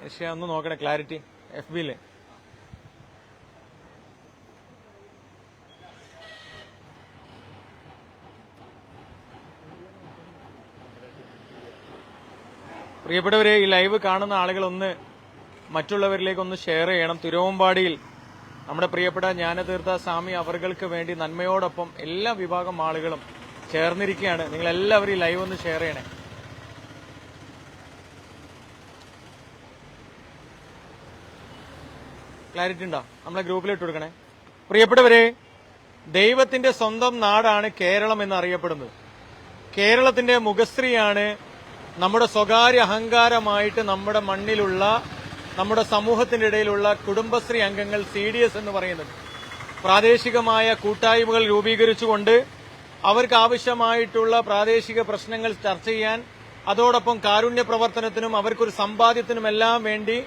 പക്ഷേ ഒന്ന് നോക്കണേ ക്ലാരിറ്റി എഫ് ബിയിൽ പ്രിയപ്പെട്ടവരെ ഈ ലൈവ് കാണുന്ന ആളുകൾ ഒന്ന് മറ്റുള്ളവരിലേക്ക് ഒന്ന് ഷെയർ ചെയ്യണം. തിരുവമ്പാടിയിൽ നമ്മുടെ പ്രിയപ്പെട്ട ജ്ഞാനതീർത്ഥ സ്വാമി അവർക്ക് വേണ്ടി നന്മയോടൊപ്പം എല്ലാ വിഭാഗം ആളുകളും ചേർന്നിരിക്കുകയാണ്. നിങ്ങൾ എല്ലാവരും ഈ ലൈവ് ഒന്ന് ഷെയർ ചെയ്യണേ. ക്ലാരിറ്റി ഉണ്ടോ? നമ്മളെ ഗ്രൂപ്പിൽ ഇട്ട് കൊടുക്കണേ പ്രിയപ്പെട്ടവരെ ദൈവത്തിന്റെ സ്വന്തം നാടാണ് കേരളം എന്ന് അറിയപ്പെടുന്നത് കേരളത്തിന്റെ മുഖശ്രീയാണ് നമ്മുടെ സ്വകാര്യ അഹങ്കാരമായിട്ട് നമ്മുടെ മണ്ണിലുള്ള നമ്മുടെ സമൂഹത്തിന്റെ ഇടയിലുള്ള കുടുംബശ്രീ അംഗങ്ങൾ സി ഡി എസ് എന്ന് പറയുന്നത്. പ്രാദേശികമായ കൂട്ടായ്മകൾ രൂപീകരിച്ചുകൊണ്ട് അവർക്ക് ആവശ്യമായിട്ടുള്ള പ്രാദേശിക പ്രശ്നങ്ങൾ ചർച്ച ചെയ്യാൻ അതോടൊപ്പം കാരുണ്യ പ്രവർത്തനത്തിനും അവർക്കൊരു സമ്പാദ്യത്തിനുമെല്ലാം വേണ്ടി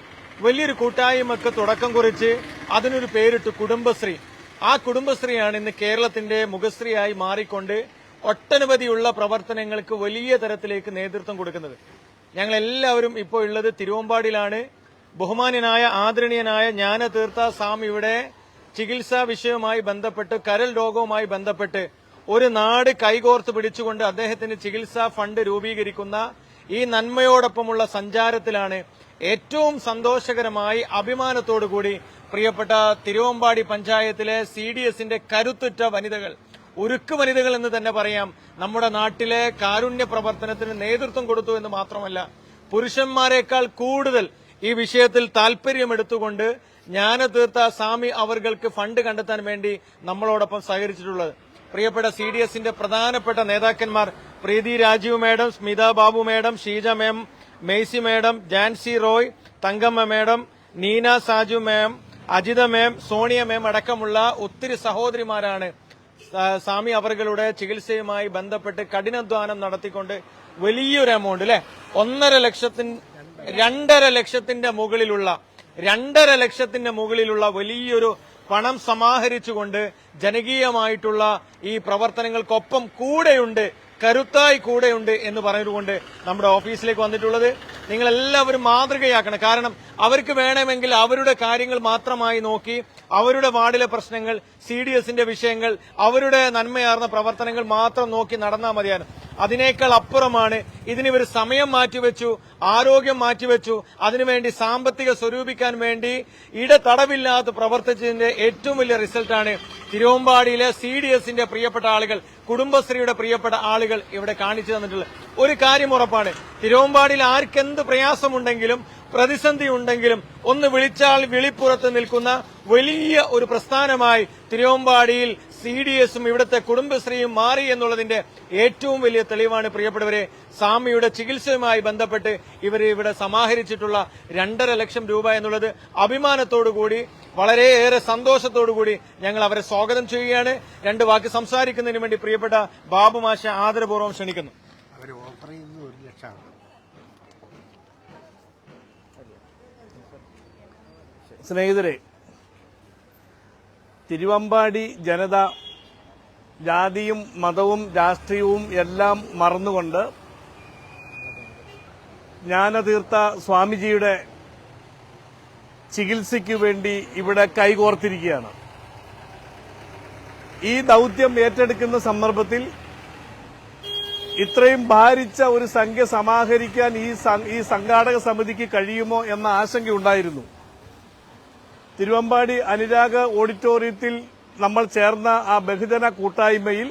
വലിയൊരു കൂട്ടായ്മക്ക് തുടക്കം കുറിച്ച് അതിനൊരു പേരിട്ട് കുടുംബശ്രീ. ആ കുടുംബശ്രീയാണ് ഇന്ന് കേരളത്തിന്റെ മുഖശ്രീയായി മാറിക്കൊണ്ട് ഒട്ടനവധിയുള്ള പ്രവർത്തനങ്ങൾക്ക് വലിയ തരത്തിലേക്ക് നേതൃത്വം കൊടുക്കുന്നത്. ഞങ്ങൾ എല്ലാവരും ഇപ്പോൾ ഉള്ളത് തിരുവമ്പാടിയിലാണ്. ബഹുമാന്യനായ ആദരണീയനായ ജ്ഞാനതീർത്ഥ സ്വാമിയുടെ ചികിത്സാ വിഷയവുമായി ബന്ധപ്പെട്ട് കരൽ രോഗവുമായി ബന്ധപ്പെട്ട് ഒരു നാട് കൈകോർത്ത് പിടിച്ചുകൊണ്ട് അദ്ദേഹത്തിന് ചികിത്സാ ഫണ്ട് രൂപീകരിക്കുന്ന ഈ നന്മയോടൊപ്പമുള്ള സഞ്ചാരത്തിലാണ് ഏറ്റവും സന്തോഷകരമായി അഭിമാനത്തോടുകൂടി പ്രിയപ്പെട്ട തിരുവമ്പാടി പഞ്ചായത്തിലെ സി ഡി എസിന്റെ കരുത്തുറ്റ വനിതകൾ ഉരുക്ക് വനിതകൾ എന്ന് തന്നെ പറയാം നമ്മുടെ നാട്ടിലെ കാരുണ്യ പ്രവർത്തനത്തിന് നേതൃത്വം കൊടുത്തു എന്ന് മാത്രമല്ല പുരുഷന്മാരെക്കാൾ കൂടുതൽ ഈ വിഷയത്തിൽ താല്പര്യമെടുത്തുകൊണ്ട് ജ്ഞാനതീർത്ഥ സ്വാമി അവർക്ക് ഫണ്ട് കണ്ടെത്താൻ വേണ്ടി നമ്മളോടൊപ്പം സഹകരിച്ചിട്ടുള്ളത്. പ്രിയപ്പെട്ട സി ഡി എസിന്റെ പ്രധാനപ്പെട്ട നേതാക്കന്മാർ Preethi Rajeev madam Smitha Babu madam Sheeja ma'am Mercy madam Jancy Roy Thankamma madam Neena Saju ma'am Ajitha ma'am Sonia ma'am അടക്കമുള്ള ഒത്തിരി സഹോദരിമാരാണ് സ്വാമി അവരുടെ ചികിത്സയുമായി ബന്ധപ്പെട്ട് കഠിനാധ്വാനം നടത്തിക്കൊണ്ട് വലിയൊരു എമൗണ്ട് അല്ലെ ഒന്നര ലക്ഷത്തിന് രണ്ടര ലക്ഷത്തിന്റെ മുകളിലുള്ള രണ്ടര ലക്ഷത്തിന്റെ മുകളിലുള്ള വലിയൊരു പണം സമാഹരിച്ചുകൊണ്ട് ജനകീയമായിട്ടുള്ള ഈ പ്രവർത്തനങ്ങൾക്കൊപ്പം കൂടെയുണ്ട് കരുത്തായി കൂടെയുണ്ട് എന്ന് പറഞ്ഞതുകൊണ്ട് നമ്മുടെ ഓഫീസിലേക്ക് വന്നിട്ടുള്ളത്. നിങ്ങൾ എല്ലാവരും മാതൃകയാക്കണം. കാരണം അവർക്ക് വേണമെങ്കിൽ അവരുടെ കാര്യങ്ങൾ മാത്രമായി നോക്കി അവരുടെ വാർഡിലെ പ്രശ്നങ്ങൾ സി ഡി എസിന്റെ വിഷയങ്ങൾ അവരുടെ നന്മയാർന്ന പ്രവർത്തനങ്ങൾ മാത്രം നോക്കി നടന്നാൽ മതിയാണ് അതിനേക്കാൾ അപ്പുറമാണ് ഇതിനിവർ സമയം മാറ്റിവെച്ചു ആരോഗ്യം മാറ്റിവെച്ചു. അതിനുവേണ്ടി സാമ്പത്തിക സ്വരൂപിക്കാൻ വേണ്ടി ഇടതടവില്ലാതെ പ്രവർത്തിച്ചതിന്റെ ഏറ്റവും വലിയ റിസൾട്ടാണ് തിരുവമ്പാടിയിലെ സി ഡി എസിന്റെ പ്രിയപ്പെട്ട ആളുകൾ കുടുംബശ്രീയുടെ പ്രിയപ്പെട്ട ആളുകൾ ഇവിടെ കാണിച്ചു തന്നിട്ടുള്ളത്. ഒരു കാര്യം ഉറപ്പാണ് തിരുവമ്പാടിയിൽ ആർക്കെന്ത് പ്രയാസമുണ്ടെങ്കിലും പ്രതിസന്ധി ഉണ്ടെങ്കിലും ഒന്ന് വിളിച്ചാൽ വിളിപ്പുറത്ത് നിൽക്കുന്ന വലിയ ഒരു പ്രസ്ഥാനമായി തിരുവമ്പാടിയിൽ സി ഡി എസും ഇവിടുത്തെ കുടുംബശ്രീയും മാറി എന്നുള്ളതിന്റെ ഏറ്റവും വലിയ തെളിവാണ് പ്രിയപ്പെട്ടവരെ. സ്വാമിയുടെ ചികിത്സയുമായി ബന്ധപ്പെട്ട് ഇവർ ഇവിടെ സമാഹരിച്ചിട്ടുള്ള രണ്ടര ലക്ഷം രൂപ എന്നുള്ളത് അഭിമാനത്തോടുകൂടി വളരെയേറെ സന്തോഷത്തോടുകൂടി ഞങ്ങൾ അവരെ സ്വാഗതം ചെയ്യുകയാണ്. രണ്ട് വാക്ക് സംസാരിക്കുന്നതിന് വേണ്ടി പ്രിയപ്പെട്ട ബാബു മാഷ ആദരപൂർവം ക്ഷണിക്കുന്നു. സ്നേഹിതരെ തിരുവമ്പാടി ജനത ജാതിയും മതവും രാഷ്ട്രീയവും എല്ലാം മറന്നുകൊണ്ട് ജ്ഞാനതീർത്ഥ സ്വാമിജിയുടെ ചികിത്സയ്ക്കു വേണ്ടി ഇവിടെ കൈകോർത്തിരിക്കുകയാണ്. ഈ ദൗത്യം ഏറ്റെടുക്കുന്ന സന്ദർഭത്തിൽ ഇത്രയും ഭാരിച്ച ഒരു സംഖ്യ സമാഹരിക്കാൻ ഈ സംഘാടക സമിതിക്ക് കഴിയുമോ എന്ന ആശങ്കയുണ്ടായിരുന്നു തിരുവമ്പാടി അനുരാഗ് ഓഡിറ്റോറിയത്തിൽ നമ്മൾ ചേർന്ന ആ ബഹുജന കൂട്ടായ്മയിൽ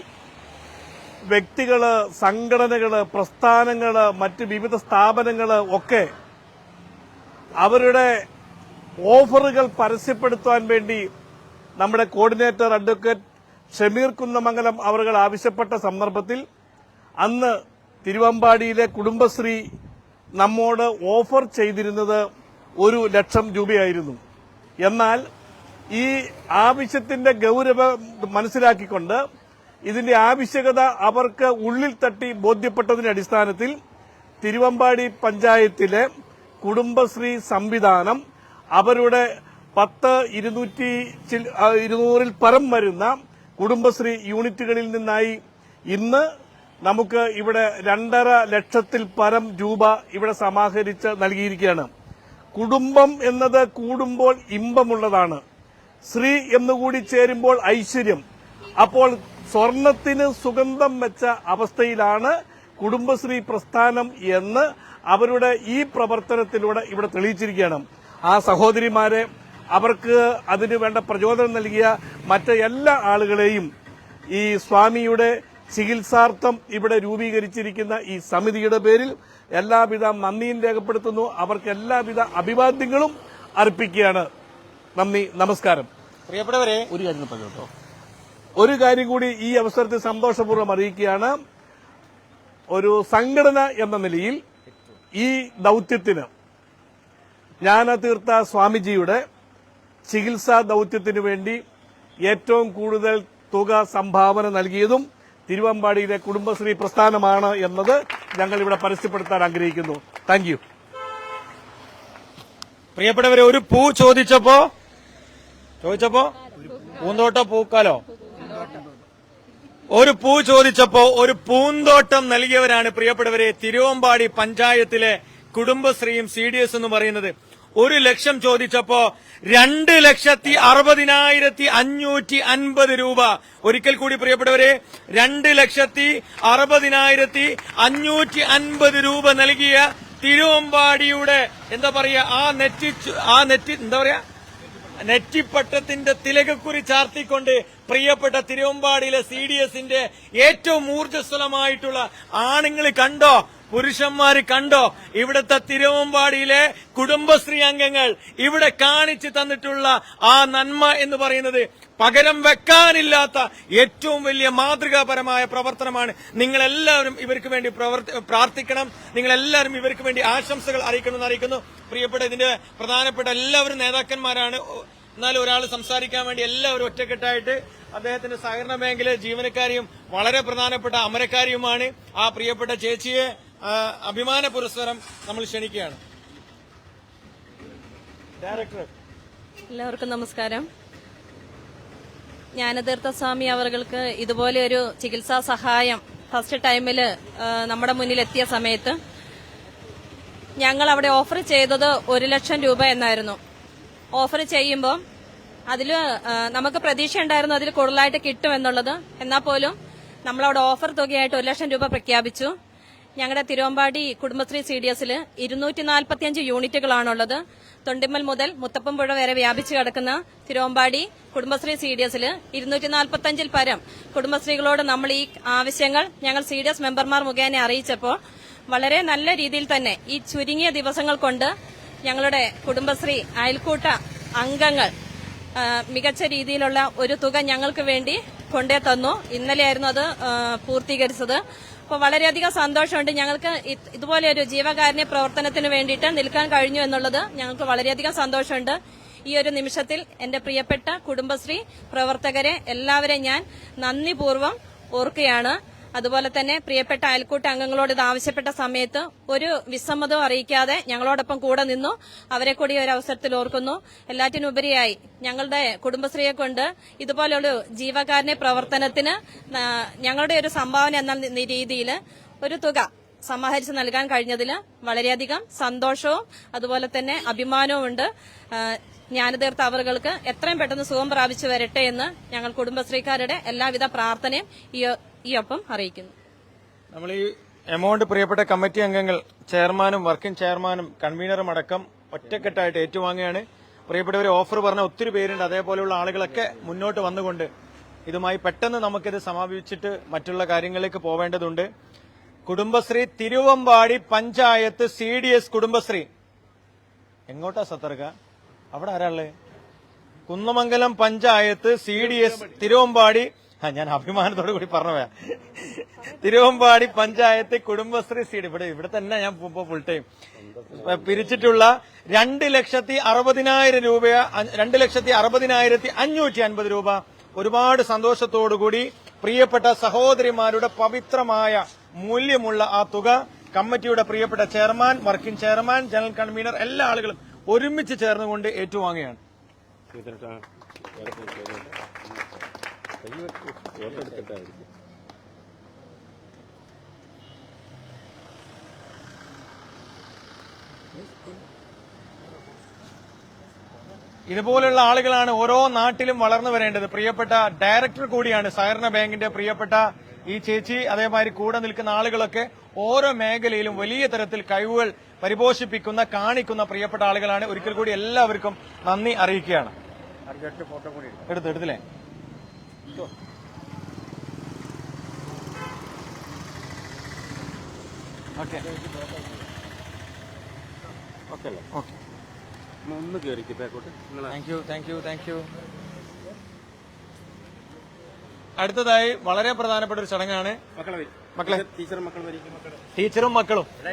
വ്യക്തികൾ സംഘടനകൾ പ്രസ്ഥാനങ്ങൾ മറ്റ് വിവിധ സ്ഥാപനങ്ങൾ ഒക്കെ അവരുടെ ഓഫറുകൾ പരസ്യപ്പെടുത്താൻ വേണ്ടി നമ്മുടെ കോർഡിനേറ്റർ അഡ്വക്കേറ്റ് ഷമീർ കുന്നമംഗലം അവർ ആവശ്യപ്പെട്ട സന്ദർഭത്തിൽ അന്ന് തിരുവമ്പാടിയിലെ കുടുംബശ്രീ നമ്മോട് ഓഫർ ചെയ്തിരുന്നത് ഒരു ലക്ഷം രൂപയായിരുന്നു. എന്നാൽ ഈ ആവശ്യത്തിന്റെ ഗൌരവം മനസ്സിലാക്കിക്കൊണ്ട് ഇതിന്റെ ആവശ്യകത അവർക്ക് ഉള്ളിൽ തട്ടി ബോധ്യപ്പെട്ടതിന്റെ അടിസ്ഥാനത്തിൽ തിരുവമ്പാടി പഞ്ചായത്തിലെ കുടുംബശ്രീ സംവിധാനം അവരുടെ പത്ത് ഇരുന്നൂറ്റി ഇരുന്നൂറിൽ പരം വരുന്ന കുടുംബശ്രീ യൂണിറ്റുകളിൽ നിന്നായി ഇന്ന് നമുക്ക് ഇവിടെ രണ്ടര ലക്ഷത്തിൽ പരം രൂപ ഇവിടെ സമാഹരിച്ച് നൽകിയിരിക്കുകയാണ്. കുടുംബം എന്നത് കൂടുമ്പോൾ ഇമ്പമുള്ളതാണ്. ശ്രീ എന്നുകൂടി ചേരുമ്പോൾ ഐശ്വര്യം. അപ്പോൾ സ്വർണത്തിന് സുഗന്ധം വെച്ച അവസ്ഥയിലാണ് കുടുംബശ്രീ പ്രസ്ഥാനം എന്ന് അവരുടെ ഈ പ്രവർത്തനത്തിലൂടെ ഇവിടെ തെളിയിച്ചിരിക്കുകയാണ്. ആ സഹോദരിമാരെ അവർക്ക് അതിനു വേണ്ട പ്രചോദനം നൽകിയ മറ്റ് എല്ലാ ആളുകളെയും ഈ സ്വാമിയുടെ ചികിത്സാർത്ഥം ഇവിടെ രൂപീകരിച്ചിരിക്കുന്ന ഈ സമിതിയുടെ പേരിൽ എല്ലാവിധ നന്ദിയും രേഖപ്പെടുത്തുന്നു. അവർക്ക് എല്ലാവിധ അഭിവാദ്യങ്ങളും അർപ്പിക്കുകയാണ്. നന്ദി നമസ്കാരം. പ്രിയപ്പെട്ടവരെ ഒരു കാര്യം പറഞ്ഞോ ഒരു കാര്യം കൂടി ഈ അവസരത്തിൽ സന്തോഷപൂർവം അറിയിക്കുകയാണ്. ഒരു സംഘടന എന്ന നിലയിൽ ഈ ദൗത്യത്തിന് ജ്ഞാനതീർത്ഥ സ്വാമിജിയുടെ ചികിത്സാ ദൗത്യത്തിനു വേണ്ടി ഏറ്റവും കൂടുതൽ തുക സംഭാവന നൽകിയതും തിരുവമ്പാടിയിലെ കുടുംബശ്രീ പ്രസ്ഥാനമാണ് എന്നത് ഞങ്ങൾ ഇവിടെ പരസ്യപ്പെടുത്താൻ ആഗ്രഹിക്കുന്നു. താങ്ക് പ്രിയപ്പെട്ടവരെ ഒരു പൂ ചോദിച്ചപ്പോ ചോദിച്ചപ്പോ? പൂന്തോട്ടം പൂക്കാലോ? ഒരു പൂ ചോദിച്ചപ്പോ ഒരു പൂന്തോട്ടം നൽകിയവരാണ് പ്രിയപ്പെട്ടവരെ തിരുവമ്പാടി പഞ്ചായത്തിലെ കുടുംബശ്രീയും സി ഡി എസ് എന്ന് പറയുന്നത്. ഒരു ലക്ഷം ചോദിച്ചപ്പോ രണ്ട് ലക്ഷത്തി അറുപതിനായിരത്തി അഞ്ഞൂറ്റി അൻപത് രൂപ. ഒരിക്കൽ കൂടി പ്രിയപ്പെട്ടവരെ രണ്ട് ലക്ഷത്തി അറുപതിനായിരത്തി അഞ്ഞൂറ്റി അൻപത് രൂപ നൽകിയ തിരുവമ്പാടിയുടെ എന്താ പറയാ ആ നെറ്റി ആ നെറ്റി എന്താ പറയാ നെറ്റിപ്പട്ടത്തിന്റെ തിലകക്കുറി ചാർത്തിക്കൊണ്ട് പ്രിയപ്പെട്ട തിരുവമ്പാടിയിലെ സി ഡി എസിന്റെ ഏറ്റവും ഊർജസ്വലമായിട്ടുള്ള ആണുങ്ങൾ കണ്ടോ? പുരുഷന്മാര് കണ്ടോ? ഇവിടുത്തെ തിരുവമ്പാടിയിലെ കുടുംബശ്രീ അംഗങ്ങൾ ഇവിടെ കാണിച്ചു തന്നിട്ടുള്ള ആ നന്മ എന്ന് പറയുന്നത് പകരം വെക്കാനില്ലാത്ത ഏറ്റവും വലിയ മാതൃകാപരമായ പ്രവർത്തനമാണ്. നിങ്ങളെല്ലാവരും ഇവർക്ക് വേണ്ടി പ്രാർത്ഥിക്കണം. നിങ്ങളെല്ലാവരും ഇവർക്ക് വേണ്ടി ആശംസകൾ അറിയിക്കണമെന്ന് അറിയിക്കുന്നു. പ്രിയപ്പെട്ട ഇതിന്റെ പ്രധാനപ്പെട്ട എല്ലാവരും നേതാക്കന്മാരാണ്. എന്നാൽ ഒരാൾ സംസാരിക്കാൻ വേണ്ടി എല്ലാവരും ഒറ്റക്കെട്ടായിട്ട് അദ്ദേഹത്തിന്റെ സഹകരണ ബാങ്കിലെ ജീവനക്കാരിയും വളരെ പ്രധാനപ്പെട്ട അമരക്കാരിയുമാണ്. ആ പ്രിയപ്പെട്ട ചേച്ചിയെ അഭിമാന പുരസ്കാരം നമ്മൾ ക്ഷണിക്കുകയാണ്. ഡയറക്ടർ. എല്ലാവർക്കും നമസ്കാരം. ജ്ഞാനതീർത്ഥ സ്വാമി അവർക്ക് ഇതുപോലെ ഒരു ചികിത്സാ സഹായം ഫസ്റ്റ് ടൈമിൽ നമ്മുടെ മുന്നിൽ എത്തിയ സമയത്ത് ഞങ്ങൾ അവിടെ ഓഫർ ചെയ്തത് ഒരു ലക്ഷം രൂപ എന്നായിരുന്നു. ഓഫർ ചെയ്യുമ്പോൾ അതിൽ നമുക്ക് പ്രതീക്ഷ ഉണ്ടായിരുന്നു അതിൽ കൂടുതലായിട്ട് കിട്ടും എന്നുള്ളത് എന്നാൽ പോലും നമ്മളവിടെ ഓഫർ തുകയായിട്ട് ഒരു ലക്ഷം രൂപ പ്രഖ്യാപിച്ചു. ഞങ്ങളുടെ തിരുവമ്പാടി കുടുംബശ്രീ സി ഡി എസിൽ ഇരുന്നൂറ്റി നാൽപ്പത്തിയഞ്ച് യൂണിറ്റുകളാണുള്ളത്. തൊണ്ടിമ്മൽ മുതൽ മുത്തപ്പൻപുഴ വരെ വ്യാപിച്ചു കിടക്കുന്ന തിരുവമ്പാടി കുടുംബശ്രീ സി ഡി എസിൽ ഇരുന്നൂറ്റി നാൽപ്പത്തഞ്ചിൽ പരം കുടുംബശ്രീകളോട് നമ്മൾ ഈ ആവശ്യങ്ങൾ ഞങ്ങൾ സി ഡി എസ് മെമ്പർമാർ മുഖേന അറിയിച്ചപ്പോൾ വളരെ നല്ല രീതിയിൽ തന്നെ ഈ ചുരുങ്ങിയ ദിവസങ്ങൾ കൊണ്ട് ഞങ്ങളുടെ കുടുംബശ്രീ അയൽക്കൂട്ട അംഗങ്ങൾ മികച്ച രീതിയിലുള്ള ഒരു തുക ഞങ്ങൾക്ക് വേണ്ടി കൊണ്ടേ തന്നു. ഇന്നലെയായിരുന്നു അത് പൂർത്തീകരിച്ചത്. അപ്പോൾ വളരെയധികം സന്തോഷമുണ്ട്. ഞങ്ങൾക്ക് ഇതുപോലെ ഒരു ജീവകാരുണ്യ പ്രവർത്തനത്തിന് വേണ്ടിയിട്ട് നിൽക്കാൻ കഴിഞ്ഞു എന്നുള്ളത് ഞങ്ങൾക്ക് വളരെയധികം സന്തോഷമുണ്ട്. ഈ ഒരു നിമിഷത്തിൽ എന്റെ പ്രിയപ്പെട്ട കുടുംബശ്രീ പ്രവർത്തകരെ എല്ലാവരെയും ഞാൻ നന്ദിപൂർവം ഓർക്കുകയാണ്. അതുപോലെ തന്നെ പ്രിയപ്പെട്ട അയൽക്കൂട്ട അംഗങ്ങളോട് ഇത് ആവശ്യപ്പെട്ട സമയത്ത് ഒരു വിസമ്മതവും അറിയിക്കാതെ ഞങ്ങളോടൊപ്പം കൂടെ നിന്നു. അവരെ കൂടി ഒരു അവസരത്തിൽ ഓർക്കുന്നു. എല്ലാറ്റിനുപരിയായി ഞങ്ങളുടെ കുടുംബശ്രീയെ കൊണ്ട് ഇതുപോലൊരു ജീവകാരുണ്യ പ്രവർത്തനത്തിന് ഞങ്ങളുടെ ഒരു സംഭാവന എന്ന രീതിയിൽ ഒരു തുക സമാഹരിച്ച് നൽകാൻ കഴിഞ്ഞതിൽ വളരെയധികം സന്തോഷവും അതുപോലെ തന്നെ അഭിമാനവും ഉണ്ട്. ജ്ഞാനതീർത്ഥ അവറുകൾക്ക് എത്രയും പെട്ടെന്ന് സുഖം പ്രാപിച്ചു വരട്ടെ എന്ന് ഞങ്ങൾ കുടുംബശ്രീക്കാരുടെ എല്ലാവിധ പ്രാർത്ഥനയും ഈ ഈ ഒപ്പം അറിയിക്കുന്നു. നമ്മൾ ഈ എമൗണ്ട് പ്രിയപ്പെട്ട കമ്മിറ്റി അംഗങ്ങൾ ചെയർമാനും വർക്കിംഗ് ചെയർമാനും കൺവീനറും അടക്കം ഒറ്റക്കെട്ടായിട്ട് ഏറ്റുവാങ്ങുകയാണ്. പ്രിയപ്പെട്ടവർ ഓഫർ പറഞ്ഞ ഒത്തിരി പേരുണ്ട്. അതേപോലെയുള്ള ആളുകളൊക്കെ മുന്നോട്ട് വന്നുകൊണ്ട് ഇതുമായി പെട്ടെന്ന് നമുക്കിത് സമാപിച്ചിട്ട് മറ്റുള്ള കാര്യങ്ങളിലേക്ക് പോവേണ്ടതുണ്ട്. Kudumbashree Thiruvambady panchayat C D S Kudumbashree. എങ്ങോട്ടാ സത്തർക്ക അവിടെ ആരാൾ Kunnamangalam panchayat C D S Thiruvambady ഞാൻ അഭിമാനത്തോടു കൂടി പറഞ്ഞവയാ. തിരുവമ്പാടി പഞ്ചായത്ത് കുടുംബശ്രീ സീഡ്. ഇവിടെ ഇവിടെ തന്നെ ഞാൻ ഫുൾ ടൈം പിരിച്ചിട്ടുള്ള രണ്ട് ലക്ഷത്തി അറുപതിനായിരം രൂപ രണ്ട് ലക്ഷത്തി അറുപതിനായിരത്തി അഞ്ഞൂറ്റി അൻപത് രൂപ. ഒരുപാട് സന്തോഷത്തോടുകൂടി പ്രിയപ്പെട്ട സഹോദരിമാരുടെ പവിത്രമായ മൂല്യമുള്ള ആ തുക കമ്മിറ്റിയുടെ പ്രിയപ്പെട്ട chairman working chairman general convener എല്ലാ ആളുകളും ഒരുമിച്ച് ചേർന്നുകൊണ്ട് ഏറ്റുവാങ്ങുകയാണ്. ഇതുപോലുള്ള ആളുകളാണ് ഓരോ നാട്ടിലും വളർന്നു വരേണ്ടത്. പ്രിയപ്പെട്ട ഡയറക്ടർ കൂടിയാണ് സഹകരണ ബാങ്കിന്റെ പ്രിയപ്പെട്ട ഈ ചേച്ചി. അതേമാതിരി കൂടെ നിൽക്കുന്ന ആളുകളൊക്കെ ഓരോ മേഖലയിലും വലിയ തരത്തിൽ കഴിവുകൾ പരിപോഷിപ്പിക്കുന്ന കാണിക്കുന്ന പ്രിയപ്പെട്ട ആളുകളാണ്. ഒരിക്കൽ കൂടി എല്ലാവർക്കും നന്ദി അറിയിക്കുകയാണ്. എടുത്തു എടുത്തില്ലേ? ഓക്കെ ഓക്കെ അല്ലേ? ഓക്കെ ഒന്ന് കയറിക്ക് ബാക്കോട്ട് നിങ്ങൾ thank you thank you thank you അടുത്തതായി വളരെ പ്രധാനപ്പെട്ട ഒരു ചടങ്ങാണ്. മക്കളെ വരി. മക്കളെ. ടീച്ചർ കിട്ടിയാ വരിക്കും മക്കളെ ടീച്ചറും മക്കളും. ഇവിടെ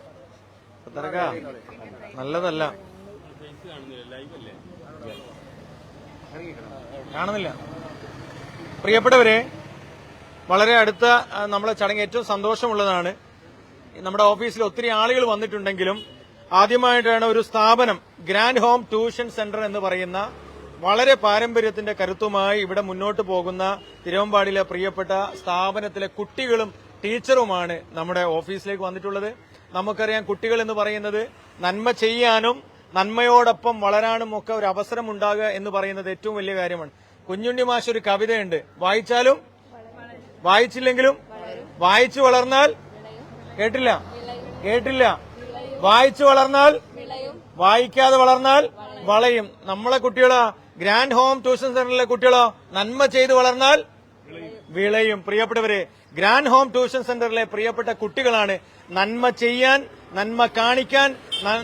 തിരക്ക. നല്ലതല്ല. കാണുന്നില്ല. പ്രിയപ്പെട്ടവരെ വളരെ അടുത്ത നമ്മളെ ചടങ്ങ് ഏറ്റവും സന്തോഷമുള്ളതാണ്. നമ്മുടെ ഓഫീസിൽ ഒത്തിരി ആളുകൾ വന്നിട്ടുണ്ടെങ്കിലും ആദ്യമായിട്ടാണ് ഒരു സ്ഥാപനം ഗ്രാൻഡ് ഹോം ട്യൂഷൻ സെന്റർ എന്ന് പറയുന്ന വളരെ പാരമ്പര്യത്തിന്റെ കരുത്തുമായി ഇവിടെ മുന്നോട്ട് പോകുന്ന തിരുവമ്പാടിയിലെ പ്രിയപ്പെട്ട സ്ഥാപനത്തിലെ കുട്ടികളും ടീച്ചറുമാണ് നമ്മുടെ ഓഫീസിലേക്ക് വന്നിട്ടുള്ളത്. നമുക്കറിയാം കുട്ടികൾ എന്ന് പറയുന്നത് നന്മ ചെയ്യാനും നന്മയോടൊപ്പം വളരാനും ഒക്കെ ഒരു അവസരം ഉണ്ടാകുക എന്ന് പറയുന്നത് ഏറ്റവും വലിയ കാര്യമാണ്. കുഞ്ഞുണ്ണി മാഷ് ഒരു കവിതയുണ്ട്. വായിച്ചാലും? വായിച്ചില്ലെങ്കിലും? വായിച്ചു വളർന്നാൽ? കേട്ടില്ല? കേട്ടില്ല. വായിച്ചു വളർന്നാൽ? വായിക്കാതെ വളർന്നാൽ? വളയും. നമ്മളെ കുട്ടികളോ ഗ്രാൻഡ് ഹോം ട്യൂഷൻ സെന്ററിലെ കുട്ടികളോ നന്മ ചെയ്ത് വളർന്നാൽ? വിളയും. പ്രിയപ്പെട്ടവരെ ഗ്രാൻഡ് ഹോം ട്യൂഷൻ സെന്ററിലെ പ്രിയപ്പെട്ട കുട്ടികളാണ് നന്മ ചെയ്യാൻ നന്മ കാണിക്കാൻ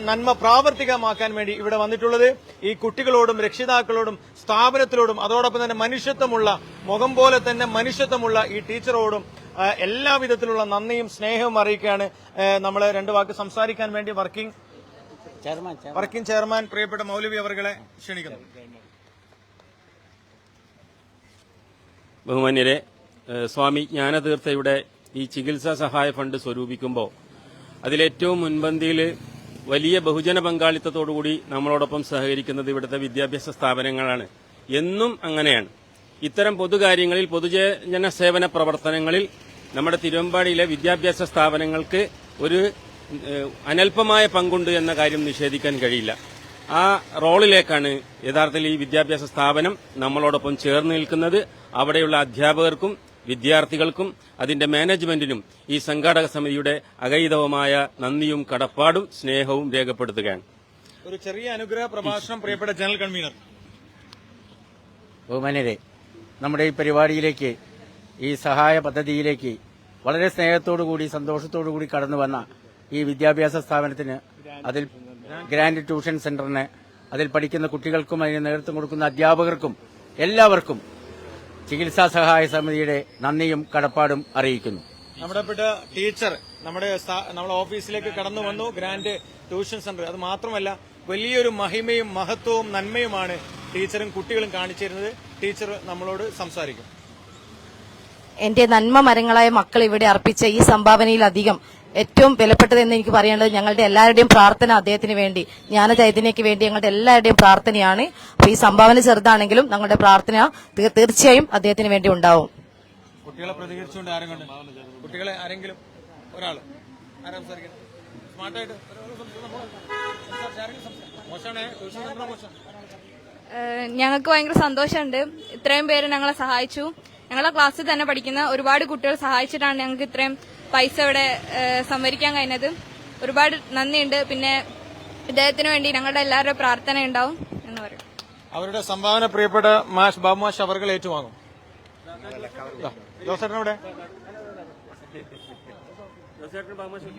നന്മ പ്രാവർത്തികമാക്കാൻ വേണ്ടി ഇവിടെ വന്നിട്ടുള്ളത് ഈ കുട്ടികളോടും രക്ഷിതാക്കളോടും സ്ഥാപനത്തിലോടും അതോടൊപ്പം തന്നെ മനുഷ്യത്വമുള്ള മുഖം പോലെ തന്നെ മനുഷ്യത്വമുള്ള ഈ ടീച്ചറോടും എല്ലാവിധത്തിലുള്ള നന്ദിയും സ്നേഹവും അറിയിക്കുകയാണ്. നമ്മൾ രണ്ട് വാക്ക് സംസാരിക്കാൻ വേണ്ടി വർക്കിംഗ് വർക്കിംഗ് ചെയർമാൻ പ്രിയപ്പെട്ട മൗലവി അവർകളെ ക്ഷണിക്കുന്നു. ബഹുമാന്യരെ സ്വാമി ജ്ഞാനതീർത്ഥയുടെ ഈ ചികിത്സാ സഹായ ഫണ്ട് സ്വരൂപിക്കുമ്പോൾ അതിലേറ്റവും മുൻപന്തിയിൽ വലിയ ബഹുജന പങ്കാളിത്തത്തോടുകൂടി നമ്മളോടൊപ്പം സഹകരിക്കുന്നത് ഇവിടുത്തെ വിദ്യാഭ്യാസ സ്ഥാപനങ്ങളാണ്. എന്നും അങ്ങനെയാണ്. ഇത്തരം പൊതുകാര്യങ്ങളിൽ പൊതുജന സേവന പ്രവർത്തനങ്ങളിൽ നമ്മുടെ തിരുവമ്പാടിയിലെ വിദ്യാഭ്യാസ സ്ഥാപനങ്ങൾക്ക് ഒരു അനൽപമായ പങ്കുണ്ട് എന്ന കാര്യം നിഷേധിക്കാൻ കഴിയില്ല. ആ റോളിലേക്കാണ് യഥാർത്ഥത്തിൽ ഈ വിദ്യാഭ്യാസ സ്ഥാപനം നമ്മളോടൊപ്പം ചേർന്ന് നിൽക്കുന്നത്. അവിടെയുള്ള അധ്യാപകർക്കും വിദ്യാർത്ഥികൾക്കും അതിന്റെ മാനേജ്മെന്റിനും ഈ സംഘാടക സമിതിയുടെ അകൈതവമായ നന്ദിയും കടപ്പാടും സ്നേഹവും രേഖപ്പെടുത്തുകയാണ്. ഒരു ചെറിയ അനുഗ്രഹ പ്രഭാഷണം പ്രിയപ്പെട്ട ജനറൽ കൺവീനർ. ബഹുമാനരെ നമ്മുടെ ഈ പരിപാടിയിലേക്ക് ഈ സഹായ പദ്ധതിയിലേക്ക് വളരെ സ്നേഹത്തോടുകൂടി സന്തോഷത്തോടുകൂടി കടന്നു വന്ന ഈ വിദ്യാഭ്യാസ സ്ഥാപനത്തിന് അതിൽ ഗ്രാൻഡ് ട്യൂഷൻ സെന്ററിന് അതിൽ പഠിക്കുന്ന കുട്ടികൾക്കും അതിന് നേതൃത്വം കൊടുക്കുന്ന അധ്യാപകർക്കും എല്ലാവർക്കും ചികിത്സാ സഹായ സമിതിയുടെ നന്ദിയും കടപ്പാടും അറിയിക്കുന്നു. നമ്മുടെ ടീച്ചർ നമ്മുടെ നമ്മുടെ ഓഫീസിലേക്ക് കടന്നു വന്നു. Grand tuition centre. അത് മാത്രമല്ല വലിയൊരു മഹിമയും മഹത്വവും നന്മയുമാണ് ടീച്ചറും കുട്ടികളും കാണിച്ചിരുന്നത്. ടീച്ചർ നമ്മളോട് സംസാരിക്കും. എന്റെ നന്മ മരങ്ങളായ മക്കൾ ഇവിടെ അർപ്പിച്ച ഈ സംഭാവനയിലധികം ഏറ്റവും വിലപ്പെട്ടതെന്ന് എനിക്ക് പറയാനുള്ളത് ഞങ്ങളുടെ എല്ലാവരുടെയും പ്രാർത്ഥന അദ്ദേഹത്തിന് വേണ്ടി ജ്ഞാന ചൈതന്യക്ക് വേണ്ടി ഞങ്ങളുടെ എല്ലാവരുടെയും പ്രാർത്ഥനയാണ്. അപ്പൊ ഈ സംഭാവന ചെറുതാണെങ്കിലും ഞങ്ങളുടെ പ്രാർത്ഥന തീർച്ചയായും അദ്ദേഹത്തിന് വേണ്ടി ഉണ്ടാവും. കുട്ടികളെ പ്രതികരിച്ചുകൊണ്ട് ആരും കൊണ്ട് കുട്ടികളെ ആരെങ്കിലും? ആരാ സംസാരിക്കുന്നത്? സ്മാർട്ടായിട്ട്. മോശമാണേ മോശം. ഞങ്ങൾക്ക് ഭയങ്കര സന്തോഷമുണ്ട്. ഇത്രയും പേര് ഞങ്ങളെ സഹായിച്ചു. ഞങ്ങളെ ക്ലാസ്സിൽ തന്നെ പഠിക്കുന്ന ഒരുപാട് കുട്ടികൾ സഹായിച്ചിട്ടാണ് ഞങ്ങൾക്ക് ഇത്രയും പൈസ ഇവിടെ സംവരിക്കാൻ സംഭരിക്കാൻ കഴിഞ്ഞത് ഒരുപാട് നന്ദിയുണ്ട്. പിന്നെ ഇദ്ദേഹത്തിന് വേണ്ടി ഞങ്ങളുടെ എല്ലാവരുടെയും പ്രാർത്ഥന ഉണ്ടാവും എന്ന് പറയും. അവരുടെ സംഭാവന പ്രിയപ്പെട്ട മാഷ് ബാബു മാഷ് അവർ ഏറ്റുവാങ്ങും? ജോസേട്ടൻ ഇവിടെ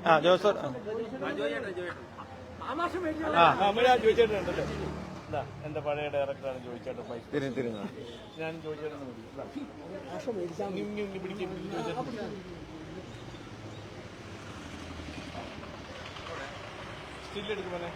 ആ ജോസർ ആ. എന്റെ പഴയ ഡയറക്ടറാണ് ചോദിച്ചേട്ടൻ ഞാൻ ചോദിച്ചേട്ടൻ സ്റ്റില്ലെടുക്കുമല്ലേ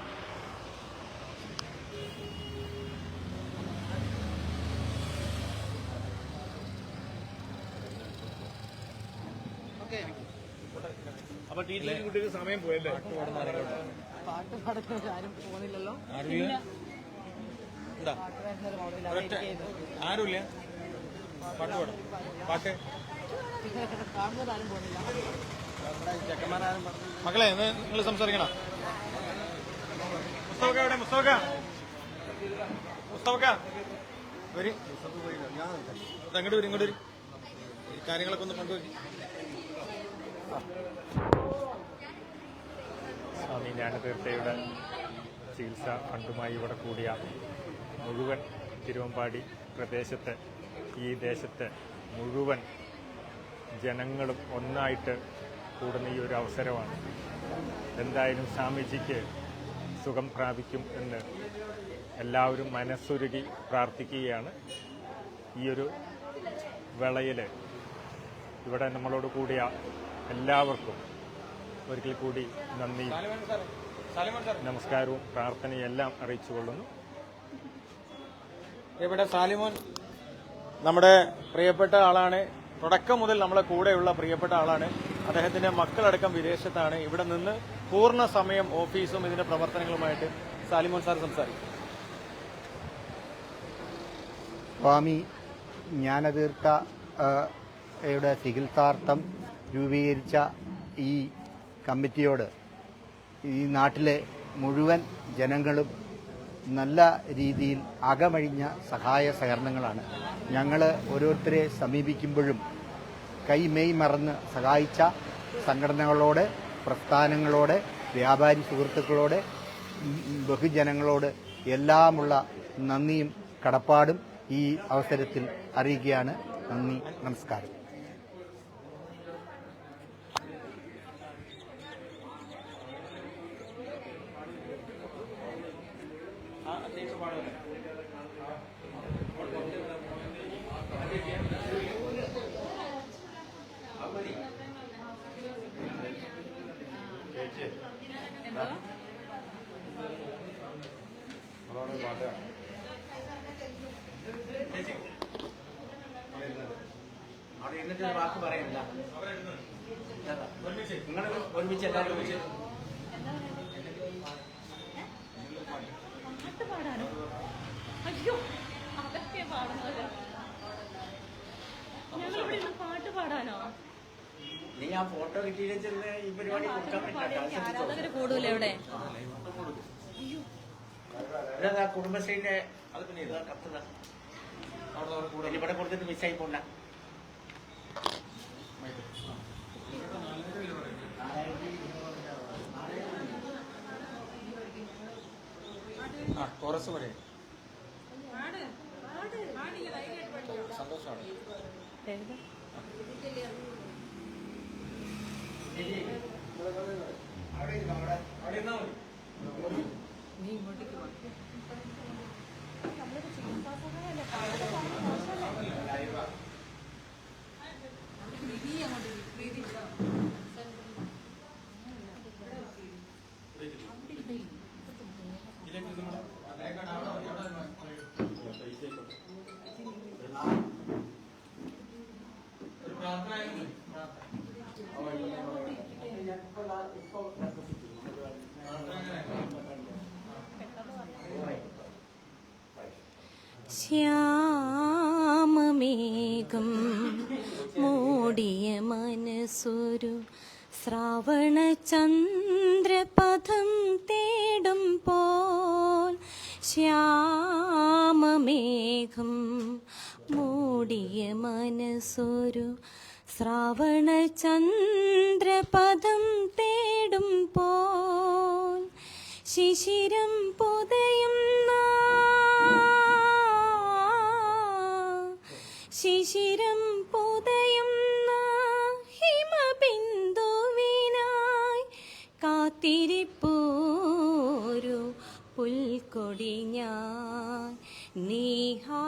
അപ്പൊ ടീച്ചറിന് കുട്ടിക്ക് സമയം പോയല്ലേ? പാട്ട് പാടുന്നവർ ആരും പോകുന്നില്ലല്ലോ. ആരുമില്ല? പാട്ട് പാടും. പാട്ട്? കാണുന്നവരാരും പോകുന്നില്ല മക്കളെ നിങ്ങൾ സംസാരിക്കണം? മുസ്തഫക്ക എവിടെ? മുസ്തഫക്ക മുസ്തഫക്ക വരി. അങ്ങോട്ട് വരും ഇങ്ങോട്ട് വരും. കാര്യങ്ങളൊക്കെ ഒന്ന് പങ്കുവെക്കും സ്വാമി ജ്ഞാനതീർത്ഥയുടെ ചികിത്സാ ഫണ്ടുമായി ഇവിടെ കൂടിയ മുഴുവൻ തിരുവമ്പാടി പ്രദേശത്തെ ഈ ദേശത്തെ മുഴുവൻ ജനങ്ങളും ഒന്നായിട്ട് കൂടുന്ന ഈ ഒരു അവസരമാണ്. എന്തായാലും സ്വാമിജിക്ക് സുഖം പ്രാപിക്കും എന്ന് എല്ലാവരും മനസ്സുരുകി പ്രാർത്ഥിക്കുകയാണ്. ഈ ഒരു വേളയിൽ ഇവിടെ നമ്മളോട് കൂടിയ എല്ലാവർക്കും ഒരിക്കൽ കൂടി നന്ദി. നമസ്കാരവും പ്രാർത്ഥനയും എല്ലാം അറിയിച്ചുകൊള്ളുന്നു. ഇവിടെ സാലിമോൻ നമ്മുടെ പ്രിയപ്പെട്ട ആളാണ്. തുടക്കം മുതൽ നമ്മളെ കൂടെയുള്ള പ്രിയപ്പെട്ട ആളാണ്. അദ്ദേഹത്തിന്റെ മക്കളടക്കം വിദേശത്താണ്. ഇവിടെ നിന്ന് പൂർണ സമയം ഓഫീസും ഇതിന്റെ പ്രവർത്തനങ്ങളുമായിട്ട് സാലിമോൻ സാർ സംസാരിക്കും. സ്വാമി ജ്ഞാനതീർത്ഥ യുടെ ചികിത്സാർത്ഥം രൂപീകരിച്ച ഈ കമ്മിറ്റിയോട് ഈ നാട്ടിലെ മുഴുവൻ ജനങ്ങളും നല്ല രീതിയിൽ അകമഴിഞ്ഞ സഹായ സഹകരണങ്ങളാണ്. ഞങ്ങൾ ഓരോരുത്തരെ സമീപിക്കുമ്പോഴും കൈമെയ് മറന്ന് സഹായിച്ച സംഘടനകളോട് പ്രസ്ഥാനങ്ങളോട് വ്യാപാരി സുഹൃത്തുക്കളോട് ബഹുജനങ്ങളോട് എല്ലാമുള്ള നന്ദിയും കടപ്പാടും ഈ അവസരത്തിൽ അറിയിക്കുകയാണ്. നന്ദി നമസ്കാരം. അവിടെ ഇരുന്നിട്ട് ഒരു വാക്ക് പറയണ്ട. നിങ്ങൾ ഒരുമിച്ച്. എല്ലാവരും ഒരുമിച്ച്. പാട്ട് പാടാനോ? അയ്യോ അതൊക്കെ പാടുന്നത് ഞങ്ങൾ പാട്ട് പാടാനോ? നീ ആ ഫോട്ടോ കിട്ടിയില്ലെന്ന് ഈ പരിപാടി കൊടുക്കാൻ പറ്റില്ല. ആരാധകര് കൂടൂല ഇവിടെ. ഇവിടെ കുടുംബശ്രീന്റെ കത്ത് ദാ. ഇവിടെ കൊടുത്തിട്ട് മിസ്സായി പോണ്ട. ആ പറയും സന്തോഷമാണ്. അവിടെ അവിടെ അവിടെ അവിടെ ശ്യാമമേഘം മൂടിയ മനസ്സൊരു ശ്രാവണ ചന്ദ്രപഥം തേടും പോൽ ശ്യാമമേഘം മൂടിയ മനസ്സൊരു ശ്രാവണ ചന്ദ്രപഥം തേടും പോൽ ശിശിരം പുതയും ശിശിരം പുതയുന്ന ഹിമബിന്ദുവിനായി കാത്തിരിപ്പോരു പുൽക്കൊടി ഞാൻ. നീഹാരമേ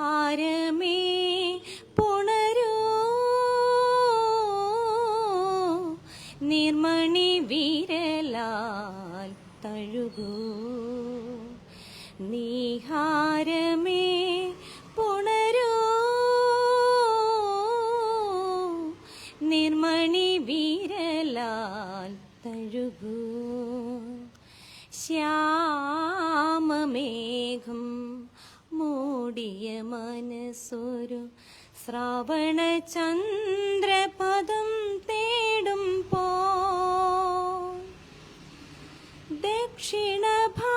ശ്രാവണ ചന്ദ്രപദം തേടും പോ ദക്ഷിണഭാഗേ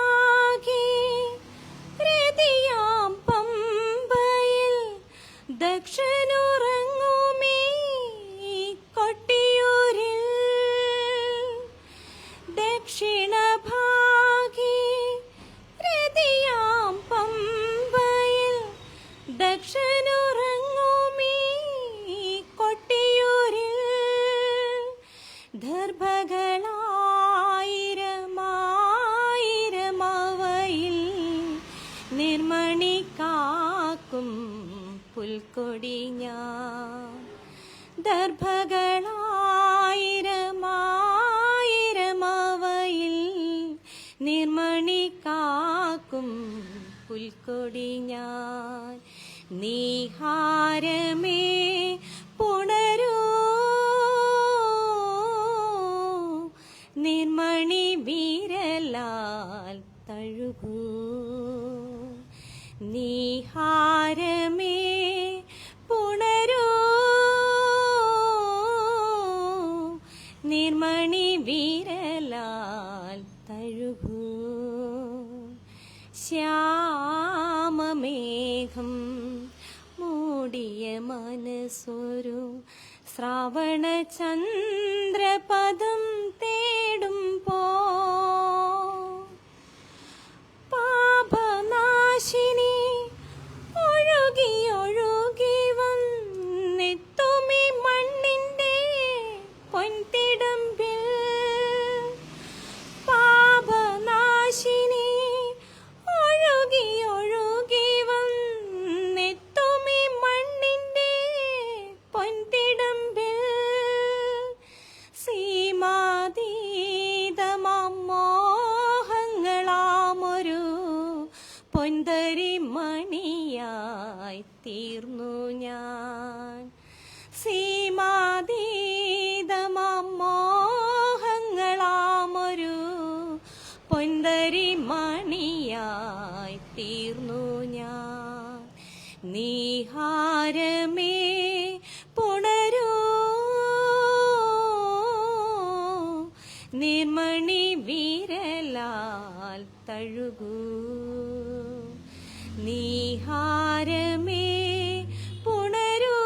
നിർമണി കാക്കും പുൽക്കൊടി ഞാൻ. നീഹാരമേ മനസ്സൊരു ശ്രാവണ തീർന്നു ഞാൻ. നീഹാരമേ പുണരൂ? നിർമണി വീരലാൽ തഴുകൂ. നീഹാരമേ പുണരൂ?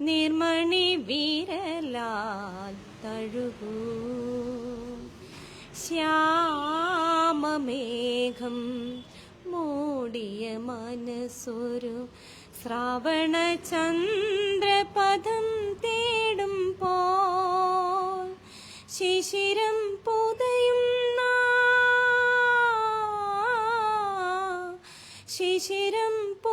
നിർമണി വീരലാൽ തഴുകൂ. ശ്യാമമേഘം മൂടിയ മനസ്സൊരു ശ്രാവണ ചന്ദ്രപദം തേടും പോ ശിശിരം പുതയും ശിശിരം പുതയും